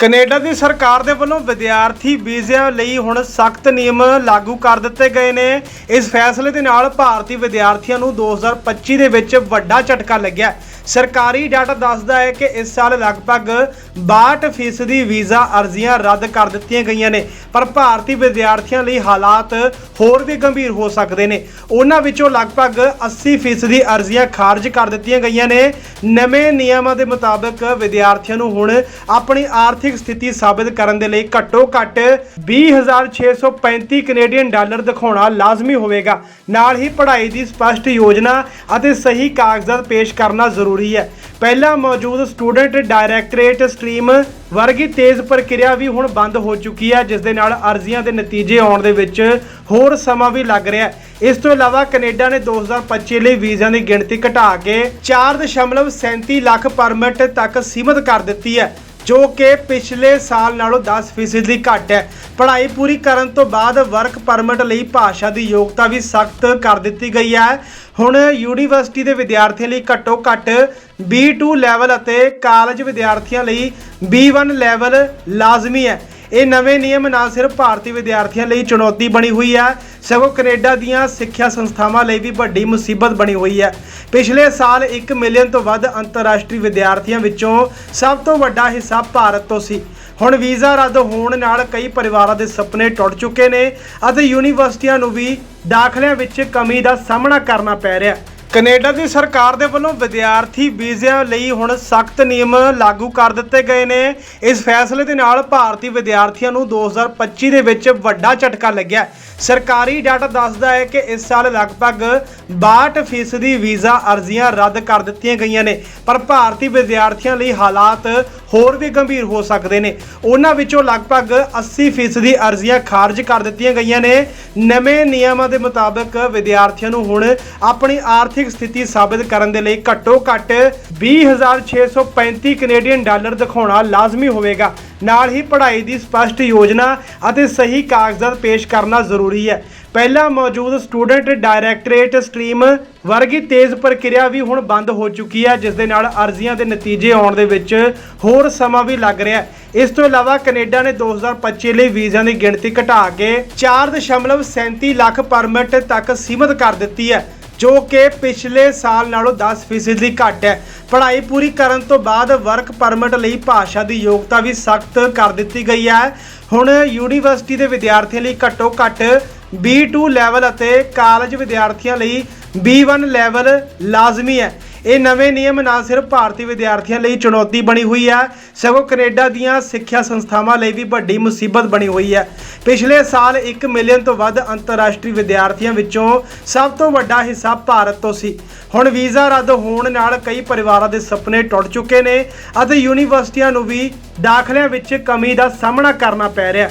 Canada ਦੀ ਸਰਕਾਰ ਦੇ ਵੱਲੋਂ ਵਿਦਿਆਰਥੀ ਵੀਜ਼ਿਆਂ ਲਈ ਹੁਣ ਸਖਤ ਨਿਯਮ ਲਾਗੂ ਕਰ ਦਿੱਤੇ ਗਏ ਨੇ। ਇਸ ਫੈਸਲੇ ਦੇ ਨਾਲ ਭਾਰਤੀ ਵਿਦਿਆਰਥੀਆਂ ਨੂੰ 2025 ਦੇ ਵਿੱਚ ਵੱਡਾ ਝਟਕਾ ਲੱਗਿਆ। ਸਰਕਾਰੀ ਡਾਟਾ ਦੱਸਦਾ ਹੈ ਕਿ ਇਸ ਸਾਲ ਲਗਭਗ 62% ਵੀਜ਼ਾ ਅਰਜ਼ੀਆਂ ਰੱਦ ਕਰ ਦਿੱਤੀਆਂ ਗਈਆਂ ਨੇ, ਪਰ ਭਾਰਤੀ ਵਿਦਿਆਰਥੀਆਂ ਲਈ ਹਾਲਾਤ ਹੋਰ ਵੀ ਗੰਭੀਰ ਹੋ ਸਕਦੇ ਨੇ। ਉਹਨਾਂ ਵਿੱਚੋਂ ਲਗਭਗ 80% ਅਰਜ਼ੀਆਂ ਖਾਰਜ ਕਰ ਦਿੱਤੀਆਂ ਗਈਆਂ ਨੇ। ਨਵੇਂ ਨਿਯਮਾਂ ਦੇ ਮੁਤਾਬਕ ਵਿਦਿਆਰਥੀਆਂ ਨੂੰ ਹੁਣ ਆਪਣੀ ਆਰਥਿਕ ਸਥਿਤੀ ਸਾਬਿਤ ਕਰਨ ਦੇ ਲਈ ਘੱਟੋ ਘੱਟ 20635 ਕੈਨੇਡੀਅਨ ਡਾਲਰ ਦਿਖਾਉਣਾ ਲਾਜ਼ਮੀ ਹੋਵੇਗਾ। ਨਾਲ ਹੀ ਪੜ੍ਹਾਈ ਦੀ ਸਪਸ਼ਟ ਯੋਜਨਾ ਅਤੇ ਸਹੀ ਕਾਗਜ਼ਾਤ ਪੇਸ਼ ਕਰਨਾ ਜ਼ਰੂਰੀ ਹੈ। ਪਹਿਲਾਂ ਮੌਜੂਦ ਸਟੂਡੈਂਟ ਡਾਇਰੈਕਟਰੇਟ ਸਟ੍ਰੀਮ ਵਰਗੀ ਤੇਜ਼ ਪ੍ਰਕਿਰਿਆ ਵੀ ਹੁਣ ਬੰਦ ਹੋ ਚੁੱਕੀ ਹੈ, ਜਿਸ ਦੇ ਨਾਲ ਅਰਜ਼ੀਆਂ ਦੇ ਨਤੀਜੇ ਆਉਣ ਦੇ ਵਿੱਚ ਹੋਰ ਸਮਾਂ ਵੀ ਲੱਗ ਰਿਹਾ ਹੈ। ਇਸ ਤੋਂ ਇਲਾਵਾ ਕੈਨੇਡਾ ਨੇ 2025 ਲਈ ਵੀਜ਼ਿਆਂ ਦੀ ਗਿਣਤੀ ਘਟਾ ਕੇ 4.37 ਲੱਖ ਪਰਮਿਟ ਤੱਕ ਸੀਮਿਤ ਕਰ ਦਿੱਤੀ ਹੈ। ਜੋ ਕਿ ਪਿਛਲੇ ਸਾਲ ਨਾਲੋਂ 10% ਦੀ ਘੱਟ ਹੈ। ਪੜ੍ਹਾਈ ਪੂਰੀ ਕਰਨ ਤੋਂ ਬਾਅਦ ਵਰਕ ਪਰਮਿਟ ਲਈ ਭਾਸ਼ਾ ਦੀ ਯੋਗਤਾ ਵੀ ਸਖਤ ਕਰ ਦਿੱਤੀ ਗਈ ਹੈ। ਹੁਣ ਯੂਨੀਵਰਸਿਟੀ ਦੇ ਵਿਦਿਆਰਥੀਆਂ ਲਈ ਘੱਟੋ ਘੱਟ B2 ਲੈਵਲ ਅਤੇ ਕਾਲਜ ਵਿਦਿਆਰਥੀਆਂ ਲਈ B1 ਲੈਵਲ ਲਾਜ਼ਮੀ ਹੈ। ਇਹ ਨਵੇਂ ਨਿਯਮ ਨਾ ਸਿਰਫ ਭਾਰਤੀ ਵਿਦਿਆਰਥੀਆਂ ਲਈ ਚੁਣੌਤੀ ਬਣੀ ਹੋਈ ਹੈ। ਸਗੋਂ ਕੈਨੇਡਾ ਦੀਆਂ ਸਿੱਖਿਆ ਸੰਸਥਾਵਾਂ ਲਈ ਵੀ ਵੱਡੀ ਮੁਸੀਬਤ ਬਣੀ ਹੋਈ ਹੈ। ਪਿਛਲੇ ਸਾਲ 1 ਮਿਲੀਅਨ ਤੋਂ ਵੱਧ ਅੰਤਰਰਾਸ਼ਟਰੀ ਵਿਦਿਆਰਥੀਆਂ ਵਿੱਚੋਂ ਸਭ ਤੋਂ ਵੱਡਾ ਹਿੱਸਾ ਭਾਰਤ ਤੋਂ ਸੀ। ਹੁਣ ਵੀਜ਼ਾ ਰੱਦ ਹੋਣ ਨਾਲ ਕਈ ਪਰਿਵਾਰਾਂ ਦੇ ਸੁਪਨੇ ਟੁੱਟ ਚੁੱਕੇ ਨੇ ਅਤੇ ਯੂਨੀਵਰਸਿਟੀਆਂ ਨੂੰ ਵੀ ਦਾਖਲਿਆਂ ਵਿੱਚ ਕਮੀ ਦਾ ਸਾਹਮਣਾ ਕਰਨਾ ਪੈ ਰਿਹਾ ਹੈ। ਕੈਨੇਡਾ ਦੀ ਸਰਕਾਰ ਦੇ ਵੱਲੋਂ ਵਿਦਿਆਰਥੀ ਵੀਜ਼ਿਆਂ ਲਈ ਹੁਣ ਸਖਤ ਨਿਯਮ ਲਾਗੂ ਕਰ ਦਿੱਤੇ ਗਏ ਨੇ। ਇਸ ਫੈਸਲੇ ਦੇ ਨਾਲ ਭਾਰਤੀ ਵਿਦਿਆਰਥੀਆਂ ਨੂੰ 2025 ਦੇ ਵਿੱਚ ਵੱਡਾ ਝਟਕਾ ਲੱਗਿਆ। ਸਰਕਾਰੀ ਡਾਟਾ ਦੱਸਦਾ ਹੈ ਕਿ ਇਸ ਸਾਲ ਲਗਭਗ 62% ਵੀਜ਼ਾ ਅਰਜ਼ੀਆਂ ਰੱਦ ਕਰ ਦਿੱਤੀਆਂ ਗਈਆਂ ਨੇ। ਪਰ ਭਾਰਤੀ ਵਿਦਿਆਰਥੀਆਂ ਲਈ ਹਾਲਾਤ ਹੋਰ ਵੀ ਗੰਭੀਰ ਹੋ ਸਕਦੇ ਨੇ। ਉਹਨਾਂ ਵਿੱਚੋਂ ਲਗਭਗ 80% ਦੀ ਅਰਜ਼ੀਆਂ ਖਾਰਜ ਕਰ ਦਿੱਤੀਆਂ ਗਈਆਂ ਨੇ। ਨਵੇਂ ਨਿਯਮਾਂ ਦੇ ਮੁਤਾਬਕ ਵਿਦਿਆਰਥੀਆਂ ਨੂੰ ਹੁਣ ਆਪਣੀ ਆਰਥਿਕ ਸਥਿਤੀ ਸਾਬਿਤ ਕਰਨ ਦੇ ਲਈ ਘੱਟੋ ਘੱਟ 20635 ਕੈਨੇਡੀਅਨ ਡਾਲਰ ਦਿਖਾਉਣਾ ਲਾਜ਼ਮੀ ਹੋਵੇਗਾ। ਨਾਲ ਹੀ ਪੜ੍ਹਾਈ ਦੀ ਸਪਸ਼ਟ ਯੋਜਨਾ ਅਤੇ ਸਹੀ ਕਾਗਜ਼ਾਤ ਪੇਸ਼ ਕਰਨਾ ਜ਼ਰੂਰੀ ਹੈ। ਪਹਿਲਾਂ ਮੌਜੂਦ ਸਟੂਡੈਂਟ ਡਾਇਰੈਕਟਰੇਟ ਸਟ੍ਰੀਮ ਵਰਗੀ ਤੇਜ਼ ਪ੍ਰਕਿਰਿਆ ਵੀ ਹੁਣ ਬੰਦ ਹੋ ਚੁੱਕੀ ਹੈ, ਜਿਸ ਦੇ ਨਾਲ ਅਰਜ਼ੀਆਂ ਦੇ ਨਤੀਜੇ ਆਉਣ ਦੇ ਵਿੱਚ ਹੋਰ ਸਮਾਂ ਵੀ ਲੱਗ ਰਿਹਾ ਹੈ। ਇਸ ਤੋਂ ਇਲਾਵਾ ਕੈਨੇਡਾ ਨੇ 2025 ਲਈ ਵੀਜ਼ਿਆਂ ਦੀ ਗਿਣਤੀ ਘਟਾ ਕੇ 4.37 ਲੱਖ ਪਰਮਿਟ ਤੱਕ ਸੀਮਿਤ ਕਰ ਦਿੱਤੀ ਹੈ। ਜੋ ਕਿ ਪਿਛਲੇ ਸਾਲ ਨਾਲੋਂ 10% ਦੀ ਘੱਟ ਹੈ। ਪੜ੍ਹਾਈ ਪੂਰੀ ਕਰਨ ਤੋਂ ਬਾਅਦ ਵਰਕ ਪਰਮਿਟ ਲਈ ਭਾਸ਼ਾ ਦੀ ਯੋਗਤਾ ਵੀ ਸਖਤ ਕਰ ਦਿੱਤੀ ਗਈ ਹੈ। ਹੁਣ ਯੂਨੀਵਰਸਿਟੀ ਦੇ ਵਿਦਿਆਰਥੀਆਂ ਲਈ ਘੱਟੋ ਘੱਟ B2 ਲੈਵਲ ਅਤੇ ਕਾਲਜ ਵਿਦਿਆਰਥੀਆਂ ਲਈ B1 ਲੈਵਲ ਲਾਜ਼ਮੀ ਹੈ। ਇਹ ਨਵੇਂ ਨਿਯਮ ਨਾ ਸਿਰਫ ਭਾਰਤੀ ਵਿਦਿਆਰਥੀਆਂ ਲਈ ਚੁਣੌਤੀ ਬਣੀ ਹੋਈ ਹੈ। ਸਗੋਂ ਕੈਨੇਡਾ ਦੀਆਂ ਸਿੱਖਿਆ ਸੰਸਥਾਵਾਂ ਲਈ ਵੀ ਵੱਡੀ ਮੁਸੀਬਤ ਬਣੀ ਹੋਈ ਹੈ। ਪਿਛਲੇ ਸਾਲ 1 ਮਿਲੀਅਨ ਤੋਂ ਵੱਧ ਅੰਤਰਰਾਸ਼ਟਰੀ ਵਿਦਿਆਰਥੀਆਂ ਵਿੱਚੋਂ ਸਭ ਤੋਂ ਵੱਡਾ ਹਿੱਸਾ ਭਾਰਤ ਤੋਂ ਸੀ। ਹੁਣ ਵੀਜ਼ਾ ਰੱਦ ਹੋਣ ਨਾਲ ਕਈ ਪਰਿਵਾਰਾਂ ਦੇ ਸੁਪਨੇ ਟੁੱਟ ਚੁੱਕੇ ਨੇ ਅਤੇ ਯੂਨੀਵਰਸਿਟੀਆਂ ਨੂੰ ਵੀ ਦਾਖਲਿਆਂ ਵਿੱਚ ਕਮੀ ਦਾ ਸਾਹਮਣਾ ਕਰਨਾ ਪੈ ਰਿਹਾ